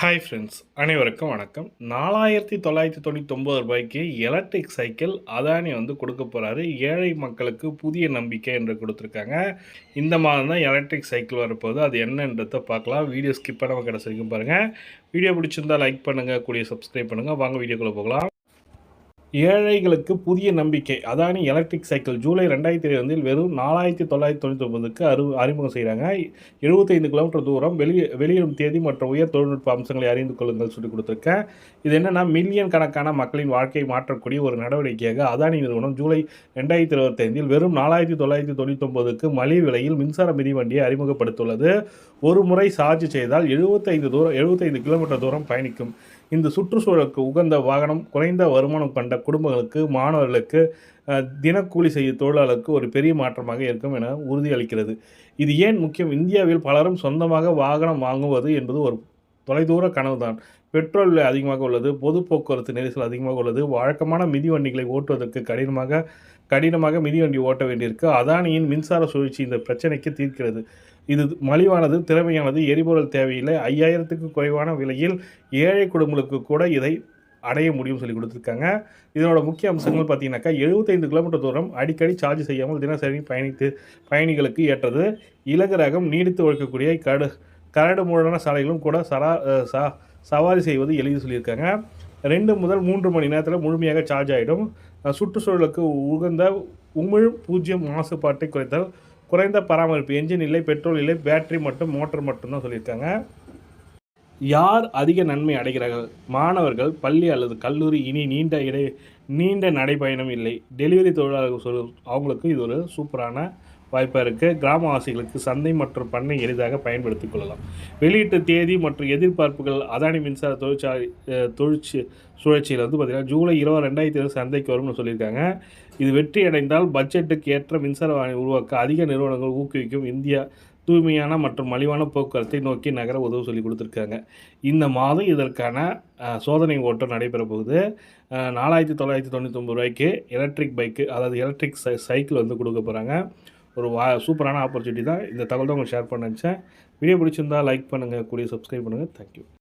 Hi friends அனைவருக்கும் வணக்கம். நாலாயிரத்தி தொள்ளாயிரத்தி தொண்ணூத்தொம்பது ரூபாய்க்கு எலக்ட்ரிக் சைக்கிள் அதானி வந்து கொடுக்க போகிறாரு ஏழை மக்களுக்கு புதிய நம்பிக்கை என்று கொடுத்துருக்காங்க. இந்த மாதம் தான் எலக்ட்ரிக் சைக்கிள் வரப்போகுது. அது என்னன்றதை பார்க்கலாம். வீடியோ ஸ்கிப் பண்ணாமல் கிடச்சிருக்கும் பாருங்கள் வீடியோ பிடிச்சிருந்தா லைக் பண்ணுங்கள் கூடிய சப்ஸ்கிரைப் பண்ணுங்கள் வாங்க வீடியோக்குள்ளே போகலாம். ஏழைகளுக்கு புதிய நம்பிக்கை. அதானி எலக்ட்ரிக் சைக்கிள் ஜூலை ரெண்டாயிரத்தி இருபதில் வெறும் நாலாயிரத்தி தொள்ளாயிரத்தி தொண்ணூற்றி ஒன்பதுக்கு அறு அறிமுகம் செய்கிறாங்க. எழுபத்தைந்து கிலோமீட்டர் தூரம் வெளியே வெளியிடும் தேதி மற்றும் உயர் தொழில்நுட்ப அம்சங்களை அறிந்து கொள்ளுங்கள் சொல்லி கொடுத்துருக்கேன். இது என்னென்னா மில்லியன் கணக்கான மக்களின் வாழ்க்கையை மாற்றக்கூடிய ஒரு நடவடிக்கையாக அதானி நிறுவனம் ஜூலை ரெண்டாயிரத்தி இருபத்தைந்தில் வெறும் நாலாயிரத்தி தொள்ளாயிரத்தி தொண்ணூற்றி ஒன்பதுக்கு மலிவு விலையில் மின்சார மிதிவண்டியை அறிமுகப்படுத்தியுள்ளது. ஒரு முறை சார்ஜ் செய்தால் எழுபத்தைந்து தூரம் எழுபத்தைந்து கிலோமீட்டர் தூரம் பயணிக்கும். இந்த சுற்றுச்சூழலுக்கு உகந்த வாகனம் குறைந்த வருமானம் கொண்ட குடும்பங்களுக்கு மாணவர்களுக்கு தினக்கூலி செய்யும் தொழிலாளருக்கு ஒரு பெரிய மாற்றமாக இருக்கும் என உறுதியளிக்கிறது. இது ஏன் முக்கியம்? இந்தியாவில் பலரும் சொந்தமாக வாகனம் வாங்குவது என்பது ஒரு தொலைதூர கனவுதான். பெட்ரோல் விலை அதிகமாக உள்ளது பொது போக்குவரத்து நெரிசல் அதிகமாக உள்ளது வழக்கமான மிதி வண்டிகளை ஓட்டுவதற்கு கடினமாக கடினமாக மிதிவண்டி ஓட்ட வேண்டியிருக்கு. அதானியின் மின்சார சுழற்சி இந்த பிரச்சனைக்கு தீர்க்கிறது. இது மலிவானது திறமையானது எரிபொருள் தேவையில்லை. ஐயாயிரத்துக்கு குறைவான விலையில் ஏழை குடும்பங்களுக்கு கூட இதை அடைய முடியும் சொல்லி கொடுத்துருக்காங்க. இதனோட முக்கிய அம்சங்கள் பார்த்தீங்கன்னாக்கா எழுபத்தைந்து கிலோமீட்டர் தூரம் அடிக்கடி சார்ஜ் செய்யாமல் தினசரி பயணித்து பயணிகளுக்கு ஏற்றது. இலகு ரகம் நீடித்து ஒழிக்கக்கூடிய கடு கரடு முழான சாலைகளும் கூட சரா சா சவாரி செய்வது எளிது சொல்லியிருக்காங்க. ரெண்டு முதல் மூன்று மணி நேரத்தில் முழுமையாக சார்ஜ் ஆகிடும் சுற்றுச்சூழலுக்கு உகந்த உமிழ் பூஜ்ஜியம் மாசுபாட்டை குறைத்தல் குறைந்த பராமரிப்பு என்ஜின் இல்லை பெட்ரோல் இல்லை பேட்டரி மட்டும் மோட்டர் மட்டும்தான் சொல்லியிருக்காங்க. யார் அதிக நன்மை அடைகிறார்கள்? மாணவர்கள் பள்ளி அல்லது கல்லூரி இனி நீண்ட இடை நீண்ட நடைப்பயணம் இல்லை. டெலிவரி தொழிலாளர்கள் சொல் அவங்களுக்கு இது ஒரு சூப்பரான வாய்ப்பாக இருக்குது கிராமவாசிகளுக்கு சந்தை மற்றும் பண்ணை எளிதாக பயன்படுத்திக் கொள்ளலாம். வெளியீட்டு தேதி மற்றும் எதிர்பார்ப்புகள் அதானி மின்சார தொழிற்சாலை தொழிற்சி சுழற்சியில் வந்து பார்த்திங்கன்னா ஜூலை இருபது ரெண்டாயிரத்தி இருபது சந்தைக்கு வரும்னு சொல்லியிருக்காங்க. இது வெற்றி அடைந்தால் பட்ஜெட்டுக்கு ஏற்ற மின்சார வாகனம் உருவாக்க அதிக நிறுவனங்கள் ஊக்குவிக்கும். இந்தியா தூய்மையான மற்றும் மலிவான போக்குவரத்தை நோக்கி நகர உதவு சொல்லி கொடுத்துருக்காங்க. இந்த மாதம் இதற்கான சோதனை ஓட்டம் நடைபெற போகுது. நாலாயிரத்தி தொள்ளாயிரத்தி தொண்ணூற்றொம்பது ரூபாய்க்கு எலக்ட்ரிக் பைக்கு அதாவது எலக்ட்ரிக் சை சைக்கிள் வந்து கொடுக்க போகிறாங்க ஒரு வா சூப்பரான ஆப்பர்ச்சுனிட்டி தான். இந்த தகவல் தான் உங்களுக்கு ஷேர் பண்ண நினச்சேன். வீடியோ பிடிச்சிருந்தா லைக் பண்ணுங்கள் கூடிய சப்ஸ்கிரைப் பண்ணுங்கள் தேங்க்யூ